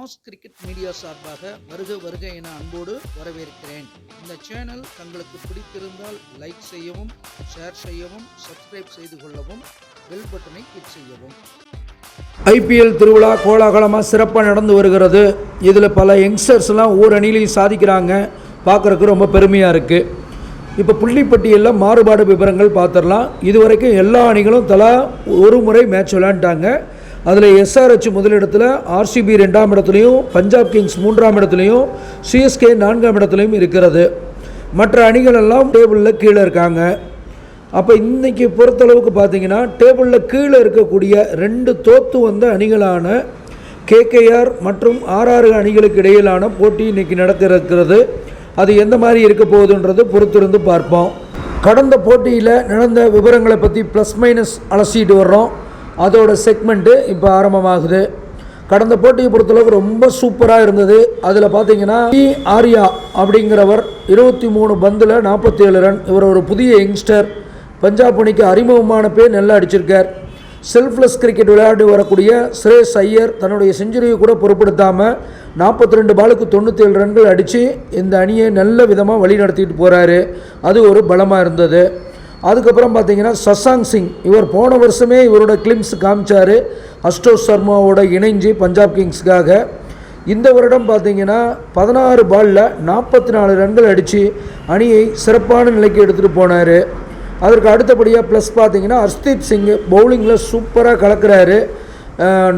Mass cricket media சார்பாக வருக வருக என அன்போடு வரவேற்கிறேன். இந்த சேனல் தங்களுக்கு பிடித்திருந்தால் லைக் செய்யவும் ஷேர் செய்யவும் சப்ஸ்கிரைப் செய்து கொள்ளவும் பெல் பட்டனை கிளிக் செய்யவும். ஐபிஎல் திருவிழா கோலாகலமாக சிறப்பாக நடந்து வருகிறது. இதில் பல யங்ஸ்டர்ஸ்லாம் ஒவ்வொரு அணிலையும் சாதிக்கிறாங்க. பார்க்குறக்கு ரொம்ப பெருமையாக இருக்குது இப்போ புள்ளிப்பட்டியலில் மாறுபாடு விவரங்கள் பார்த்துடலாம். இதுவரைக்கும் எல்லா அணிகளும் தலா ஒரு முறை மேட்ச் விளையாண்டாங்க. அதில் எஸ்ஆர்ஹெச் முதலிடத்தில் ஆர்சிபி ரெண்டாம் இடத்துலையும் பஞ்சாப் கிங்ஸ் மூன்றாம் இடத்துலையும் சிஎஸ்கே நான்காம் இடத்துலையும் இருக்கிறது. மற்ற அணிகள் எல்லாம் டேபிளில் கீழே இருக்காங்க. அப்போ இன்றைக்கி பொறுத்தளவுக்கு பார்த்தீங்கன்னா டேபிளில் கீழே இருக்கக்கூடிய ரெண்டு தோத்து வந்த அணிகளான கேகேஆர் மற்றும் ஆர்ஆர் அணிகளுக்கு இடையிலான போட்டி இன்றைக்கி நடத்திருக்கிறது அது எந்த மாதிரி இருக்க போகுதுன்றது பொறுத்திருந்து பார்ப்போம். கடந்த போட்டியில் நடந்த விவரங்களை பற்றி ப்ளஸ் மைனஸ் அலசிட்டு வர்றோம். அதோட செக்மெண்ட்டு இப்போ ஆரம்பமாகுது. கடந்த போட்டியை பொறுத்தளவுக்கு ரொம்ப சூப்பராக இருந்தது. அதில் பார்த்தீங்கன்னா டி ஆர்யா அப்படிங்கிறவர் இருபத்தி மூணு பந்தில் நாற்பத்தி ஏழு ரன். இவர் ஒரு புதிய யங்ஸ்டர் பஞ்சாப் அணிக்கு அறிமுகமான பேர் நல்லா அடிச்சிருக்கார். செல்ஃப்லெஸ் கிரிக்கெட் விளையாடி வரக்கூடிய சுரேஷ் ஐயர் தன்னுடைய செஞ்சுரியை கூட பொருட்படுத்தாமல் நாற்பத்தி ரெண்டு பாலுக்கு தொண்ணூற்றி ஏழு ரன்கள் அடித்து இந்த அணியை நல்ல விதமாக வழி நடத்திட்டு போகிறாரு அது ஒரு பலமாக இருந்தது. அதுக்கப்புறம் பார்த்தீங்கன்னா சசாங் சிங். இவர் போன வருஷமே இவரோட கிளிம்ஸ் காமிச்சார். அஷ்டோஷ் சர்மாவோட இணைஞ்சு பஞ்சாப் கிங்ஸ்க்காக. இந்த வருடம் பார்த்தீங்கன்னா பதினாறு பாலில் நாற்பத்தி நாலு ரன்கள் அடித்து அணியை சிறப்பான நிலைக்கு எடுத்துகிட்டு போனார். அதற்கு அடுத்தபடியாக ப்ளஸ் பார்த்தீங்கன்னா ஹர்ஷ்தீப் சிங் பவுலிங்கில் சூப்பராக கலக்கிறாரு.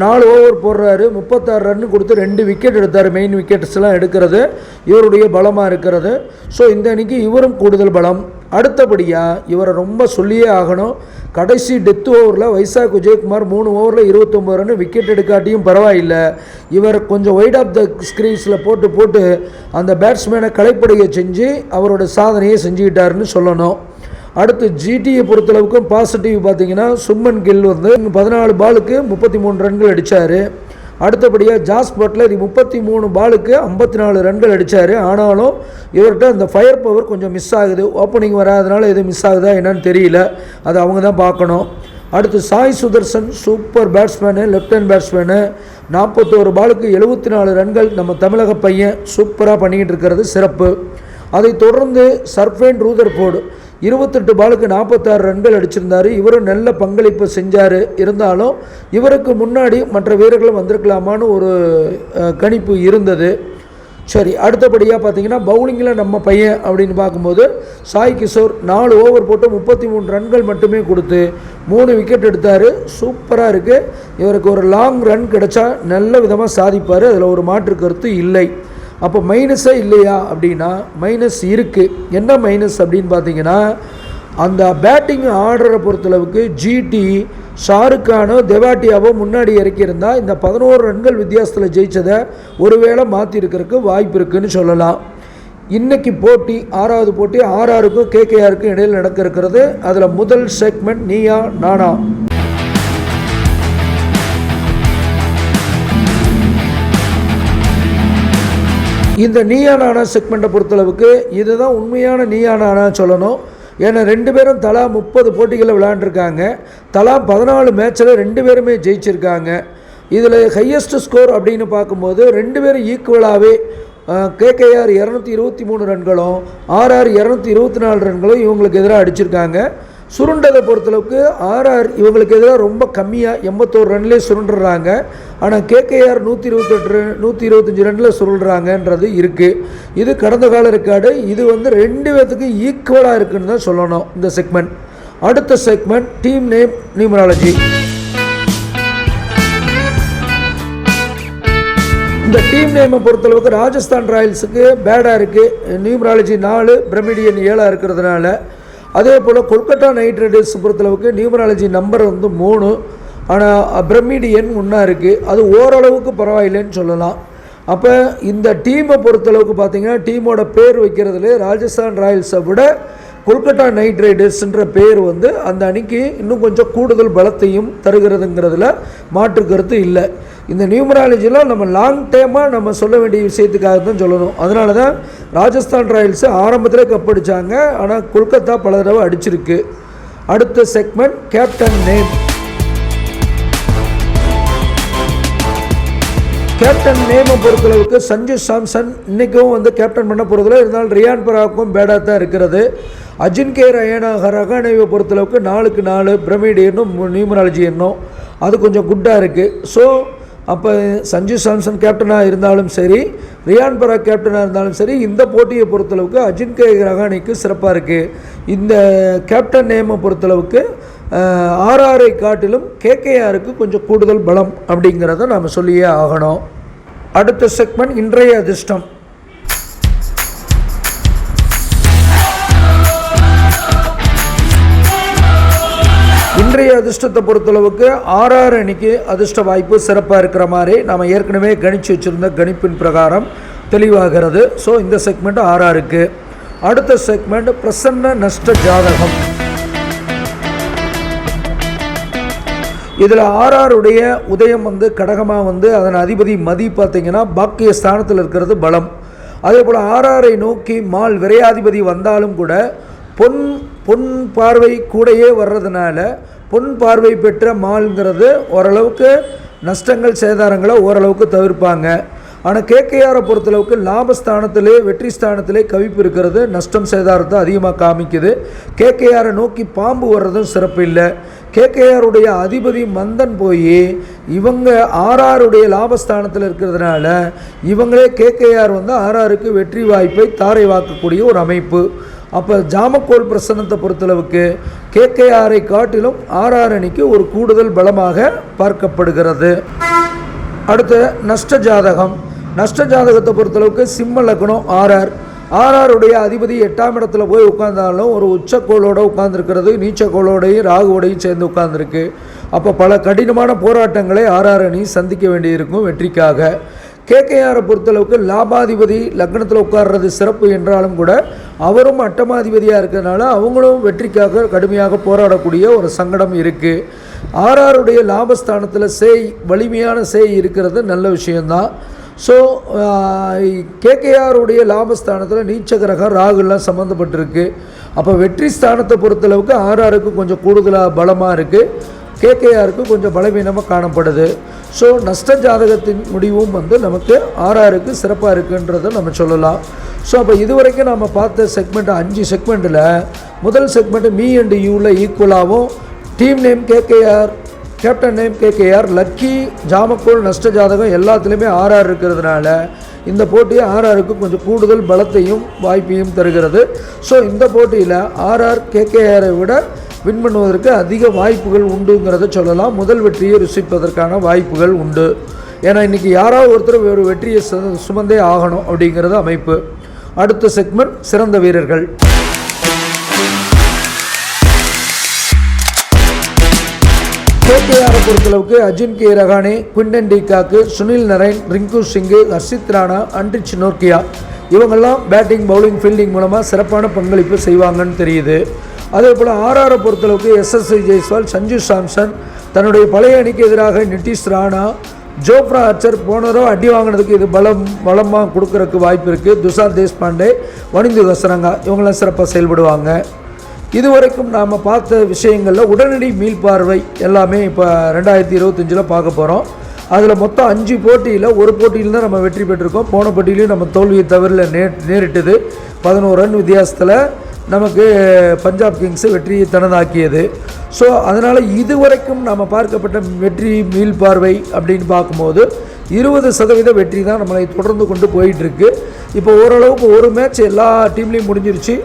நாலு ஓவர் போடுறாரு. முப்பத்தாறு ரன் கொடுத்து ரெண்டு விக்கெட் எடுத்தார். மெயின் விக்கெட்ஸ்லாம் எடுக்கிறது. இவருடைய பலமாக இருக்கிறது. ஸோ இந்த அணிக்கு இவரும் கூடுதல் பலம். அடுத்தபடியாக இவரை ரொம்ப சொல்லியே ஆகணும். கடைசி டெத் ஓவரில் வைசாக் விஜயகுமார் மூணு ஓவரில் இருபத்தொம்பது ரன் விக்கெட் எடுக்காட்டியும் பரவாயில்லை. இவர் கொஞ்சம் ஒயிட் ஆஃப் த ஸ்க்ரீன்ஸில் போட்டு போட்டு அந்த பேட்ஸ்மேனை களைப்படைய செஞ்சு அவரோட சாதனையை செஞ்சுக்கிட்டாருன்னு சொல்லணும். அடுத்து ஜிடியை பொறுத்தளவுக்கும் பாசிட்டிவ் பார்த்தீங்கன்னா சும்மன் கில் வந்து பதினாலு பாலுக்கு முப்பத்தி மூணு ரன்கள் அடித்தார் அடுத்தபடியாக ஜாஸ் பட்லர் முப்பத்தி மூணு பாலுக்கு ஐம்பத்தி நாலு ரன்கள் அடித்தார் ஆனாலும் இவர்கிட்ட அந்த ஃபயர் பவர் கொஞ்சம் மிஸ் ஆகுது. ஓப்பனிங் வராதனால எதுவும் மிஸ் ஆகுதா என்னன்னு தெரியல. அது அவங்க தான் பார்க்கணும். அடுத்து சாய் சுதர்சன் சூப்பர் பேட்ஸ்மேனு லெஃப்ட் ஹேண்ட் பேட்ஸ்மேனு நாற்பத்தோரு பாலுக்கு எழுபத்தி நாலு ரன்கள் நம்ம தமிழக பையன் சூப்பராக பண்ணிக்கிட்டு இருக்கிறது சிறப்பு. அதைத் தொடர்ந்து சர்ஃபேன் ரூதர்போர்டு இருபத்தெட்டு பாலுக்கு நாற்பத்தாறு ரன்கள் அடிச்சிருந்தார். இவரும் நல்ல பங்களிப்பு செஞ்சார். இருந்தாலும் இவருக்கு முன்னாடி மற்ற வீரர்களும் வந்திருக்கலாமான்னு ஒரு கணிப்பு இருந்தது. சரி அடுத்தபடியாக பார்த்தீங்கன்னா பவுலிங்கில் நம்ம பையன் அப்படின்னு பார்க்கும்போது சாய் கிஷோர் நாலு ஓவர் போட்டு முப்பத்தி மூணு ரன்கள் மட்டுமே கொடுத்து மூணு விக்கெட் எடுத்தார். சூப்பராக இருக்குது இவருக்கு ஒரு லாங் ரன் கிடைச்சா நல்ல விதமாக சாதிப்பார். அதில் ஒரு மாற்று கருத்து இல்லை. அப்போ மைனஸே இல்லையா அப்படின்னா மைனஸ் இருக்குது என்ன மைனஸ் அப்படின்னு பார்த்தீங்கன்னா அந்த பேட்டிங் ஆர்டரை பொறுத்தளவுக்கு ஜிடி ஷாருக்கானோ தெவாட்டியாவோ முன்னாடி இறக்கியிருந்தால் இந்த பதினோரு ரன்கள் வித்தியாசத்தில் ஜெயிச்சதை ஒருவேளை மாற்றிருக்கிறதுக்கு வாய்ப்பு இருக்குதுன்னு சொல்லலாம். இன்றைக்கி போட்டி ஆறாவது போட்டி ஆர்ஆருக்கும் கேகேஆருக்கும் இடையில் நடக்க இருக்கிறது. அதில் முதல் செக்மெண்ட் நீயா நானா? இந்த நீயா நானா செக்மெண்ட்டை பொறுத்தளவுக்கு இதுதான் உண்மையான நீயா நானா சொல்லணும். ஏன்னா ரெண்டு பேரும் தலா முப்பது போட்டிகளில் விளையாண்டுருக்காங்க. தலா பதினாலு மேட்ச்சில் ரெண்டு பேருமே ஜெயிச்சிருக்காங்க. இதில் ஹையஸ்ட் ஸ்கோர் அப்படின்னு பார்க்கும்போது ரெண்டு பேரும் ஈக்குவலாகவே கேகேஆர் இரநூத்தி இருபத்தி மூணு ரன்களும் ஆர்ஆர் இரநூத்தி இருபத்தி நாலு ரன்களும் இவங்களுக்கு எதிராக அடிச்சிருக்காங்க. சுருண்டதை பொறுத்தளவுக்கு ஆர்ஆர் இவங்களுக்கு எதிராக ரொம்ப கம்மியாக எண்பத்தோரு ரன்லேயே சுருண்டுறாங்க. ஆனால் கேகேஆர் நூற்றி இருபத்தெட்டு ரன் நூற்றி இருபத்தஞ்சி ரனில் சுருள்றாங்கன்றது இருக்குது இது கடந்த கால ரெக்கார்டு. இது வந்து ரெண்டு பேர்த்துக்கு ஈக்குவலாக இருக்குன்னு தான் சொல்லணும் இந்த செக்மெண்ட் அடுத்த செக்மெண்ட் டீம் நேம் நியூமராலஜி இந்த டீம் நேமை பொறுத்தளவுக்கு ராஜஸ்தான் ராயல்ஸுக்கு பேடாக இருக்குது நியூமராலஜி நாலு பிரமிடியன் ஏழாக இருக்கிறதுனால அதே போல் கொல்கட்டா நைட் ரைடர்ஸ் பொறுத்தளவுக்கு நியூமராலஜி நம்பர் வந்து மூணு. ஆனால் பிரமிடியன் ஒன்றா இருக்குது அது ஓரளவுக்கு பரவாயில்லைன்னு சொல்லலாம். அப்போ இந்த டீமை பொறுத்தளவுக்கு பார்த்தீங்கன்னா டீமோட பேர் வைக்கிறதுல ராஜஸ்தான் ராயல்ஸை விட கொல்கட்டா நைட் ரைடர்ஸ்ன்ற பேர் வந்து அந்த அணிக்கு இன்னும் கொஞ்சம் கூடுதல் பலத்தையும் தருகிறதுங்கிறதுல மாற்று கருத்து இல்லை. இந்த நியூமராலஜிலாம் நம்ம லாங் டைமாக நம்ம சொல்ல வேண்டிய விஷயத்துக்காக தான் சொல்லணும். அதனால தான் ராஜஸ்தான் ராயல்ஸு ஆரம்பத்தில் கப் அடித்தாங்க ஆனால் கொல்கத்தா பல தடவை அடிச்சிருக்கு. அடுத்த செக்மெண்ட் கேப்டன் நேம் கேப்டன் நேமை பொறுத்தளவுக்கு சஞ்சு சாம்சன் இன்றைக்கும் வந்து கேப்டன் பண்ண போகிறதுல இருந்தாலும் ரியான் பராக்கும் பேடாக தான் இருக்கிறது. அஜின்கே ரயானா ரகானேவை பொறுத்தளவுக்கு நாலுக்கு நாலு பிரமிடு எண்ணும் நியூமராலஜி எண்ணும் அது கொஞ்சம் குட்டாக இருக்குது ஸோ அப்போ சஞ்சு சாம்சன் கேப்டனாக இருந்தாலும் சரி ரியான் பரா கேப்டனாக இருந்தாலும் சரி இந்த போட்டியை பொறுத்தளவுக்கு அஜின்கே ரகானிக்கு சிறப்பாக இருக்குது இந்த கேப்டன் நேமை பொறுத்தளவுக்கு ஆர்ஆரை காட்டிலும் கேகேஆருக்கு கொஞ்சம் கூடுதல் பலம் அப்படிங்கிறத நாம் சொல்லியே ஆகணும். அடுத்த செக்மெண்ட் இன்றைய அதிர்ஷ்டம். அதிர்ஷ்டத்தை பொறுத்தளவுக்கு ஆர்ஆர் அணிக்கு அதிர்ஷ்ட வாய்ப்பு சிறப்பாக இருக்கிற மாதிரி நாம் ஏற்கனவே கணிச்சு வச்சுருந்த கணிப்பின் பிரகாரம் தெளிவாகிறது. ஸோ இந்த செக்மெண்ட் ஆர்ஆருக்கு அடுத்த செக்மெண்ட் பிரசன்ன நஷ்ட ஜாதகம். இதில் ஆறாருடைய உதயம் வந்து கடகமாக வந்து அதன் அதிபதி மதி பார்த்தீங்கன்னா பாக்கிய ஸ்தானத்தில் இருக்கிறது பலம். அதே போல் ஆர்ஆரை நோக்கி மால் விரையாதிபதி வந்தாலும் கூட பொன் பொன் பார்வை கூடையே வர்றதுனால பொன் பார்வை பெற்ற மால்ங்கிறது ஓரளவுக்கு நஷ்டங்கள் சேதாரங்களை ஓரளவுக்கு தவிர்ப்பாங்க. ஆனால் கேகேஆரை பொறுத்தளவுக்கு லாபஸ்தானத்திலே வெற்றி ஸ்தானத்திலே கவிப்பு இருக்கிறது. நஷ்டம் சேதாரத்தை அதிகமாக காமிக்குது. கேகேஆரை நோக்கி பாம்பு வர்றதும் சிறப்பு இல்லை. கேகேஆருடைய அதிபதி மந்தன் போய் இவங்க ஆர்ஆருடைய லாபஸ்தானத்தில் இருக்கிறதுனால இவங்களே கேகேஆர் வந்து ஆர்ஆருக்கு வெற்றி வாய்ப்பை தாரை வாக்கக்கூடிய ஒரு அமைப்பு. அப்போ ஜாமக்கோல் பிரசனத்தை பொறுத்தளவுக்கு கேகேஆரை காட்டிலும் ஆர்ஆர் அணிக்கு ஒரு கூடுதல் பலமாக பார்க்கப்படுகிறது. அடுத்து நஷ்ட ஜாதகம். நஷ்ட ஜாதகத்தை பொறுத்தளவுக்கு சிம்ம லக்னம் ஆர்ஆர் ஆர்ஆருடைய அதிபதி எட்டாம் இடத்துல போய் உட்கார்ந்தாலும் ஒரு உச்சக்கோளோடு உட்கார்ந்துருக்கிறது நீச்சக்கோளோடையும் ராகுவோடையும் சேர்ந்து உட்கார்ந்துருக்கு. அப்போ பல கடினமான போராட்டங்களை ஆர்ஆர் அணி சந்திக்க வேண்டியிருக்கும் வெற்றிக்காக. கேகேஆரை பொறுத்தளவுக்கு லாபாதிபதி லக்னத்தில் உட்கார்றது சிறப்பு என்றாலும் கூட அவரும் அட்டமாதிபதியாக இருக்கிறதுனால அவங்களும் வெற்றிக்காக கடுமையாக போராடக்கூடிய ஒரு சங்கடம் இருக்குது ஆர்ஆருடைய லாபஸ்தானத்தில் சேய் வலிமையான சேய் இருக்கிறது நல்ல விஷயந்தான் ஸோ கேகேஆருடைய லாபஸ்தானத்தில் நீச்ச கிரகம் ராகுலாம் சம்மந்தப்பட்டிருக்கு அப்போ வெற்றி ஸ்தானத்தை பொறுத்தளவுக்கு ஆர்ஆருக்கு கொஞ்சம் கூடுதலாக பலமாக இருக்குது கேகேஆருக்கு கொஞ்சம் பலவீனமாக காணப்படுது. ஸோ நஷ்ட ஜாதகத்தின் முடிவும் வந்து நமக்கு ஆர்ஆருக்கு சிறப்பாக இருக்குன்றதை நம்ம சொல்லலாம். ஸோ அப்போ இதுவரைக்கும் நம்ம பார்த்த செக்மெண்ட் அஞ்சு செக்மெண்ட்டில் முதல் செக்மெண்ட்டு மீ அண்ட் யூவில் ஈக்குவலாகவும் team name KKR captain name KKR lucky ஜாமக்கோல் நஷ்ட ஜாதகம் எல்லாத்துலேயுமே ஆர்ஆர் இருக்கிறதுனால இந்த போட்டி ஆர்ஆருக்கு கொஞ்சம் கூடுதல் பலத்தையும் வாய்ப்பையும் தருகிறது. ஸோ இந்த போட்டியில் ஆர்ஆர் கேகேஆரை விட வின் பண்ணுவதற்கு அதிக வாய்ப்புகள் உண்டுங்கிறத சொல்லலாம். முதல் வெற்றியை ருசிப்பதற்கான வாய்ப்புகள் உண்டு. ஏன்னா இன்றைக்கி யாராவது ஒருத்தர் ஒரு வெற்றியை சு- சுமந்தே ஆகணும் அப்படிங்கிறது அமைப்பு. அடுத்த செக்மெண்ட் சிறந்த வீரர்கள். கேகேஆரை பொறுத்தளவுக்கு Ajinkya. Rahane Quinton de Kock Sunil Narine Rinku Singh Harshit Rana Anrich Nortje இவங்கெல்லாம் பேட்டிங் பவுலிங் ஃபீல்டிங் மூலமாக சிறப்பான பங்களிப்பு செய்வாங்கன்னு தெரியுது. அதே போல் ஆர்ஆரை பொறுத்தளவுக்கு எஸ்எஸ்ஐ ஜெய்ஸ்வால் சஞ்சு சாம்சன் தன்னுடைய பழைய அணிக்கு எதிராக நிதிஷ் ராணா ஜோப்ரா அச்சர் போனதோ அடி வாங்கினதுக்கு இது பலம் பலமாக கொடுக்கறதுக்கு வாய்ப்பு இருக்குது துஷார் தேஷ்பாண்டே வனிந்து தசரங்கா இவங்களாம் சிறப்பாக செயல்படுவாங்க. இதுவரைக்கும் நாம் பார்த்த விஷயங்களில் உடனடி மீள்பார்வை எல்லாமே இப்போ ரெண்டாயிரத்தி இருபத்தஞ்சில் பார்க்க போகிறோம் அதில் மொத்தம் அஞ்சு போட்டியில் ஒரு போட்டியில் தான் நம்ம வெற்றி பெற்றிருக்கோம். போன போட்டியிலையும் நம்ம தோல்வியை தவிர நே நேரிட்டது. பதினோரு ரன் வித்தியாசத்தில் நமக்கு பஞ்சாப் கிங்ஸ் வெற்றியை தனதாக்கியது. ஸோ அதனால் இதுவரைக்கும் நம்ம பார்க்கப்பட்ட வெற்றி மீள்பார்வை அப்படின்னு பார்க்கும்போது இருபது சதவீத வெற்றி தான் நம்மளை தொடர்ந்து கொண்டு போயிட்டுருக்கு. இப்போ ஓரளவுக்கு ஒரு மேட்ச் எல்லா டீம்லேயும் முடிஞ்சிருச்சு.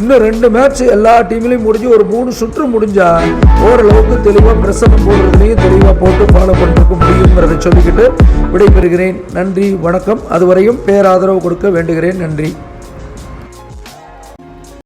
இன்னும் ரெண்டு மேட்ச் எல்லா டீம்லேயும் முடிஞ்சு ஒரு மூணு சுற்று முடிஞ்சால் ஓரளவுக்கு தெளிவாக பிரசனம் போடுறதுலையும் தெளிவாக போட்டு ஃபாலோ பண்ணிருக்க முடியுங்கிறத சொல்லிக்கிட்டு விடைபெறுகிறேன். நன்றி வணக்கம். அதுவரையும் பேராதரவு கொடுக்க வேண்டுகிறேன். நன்றி.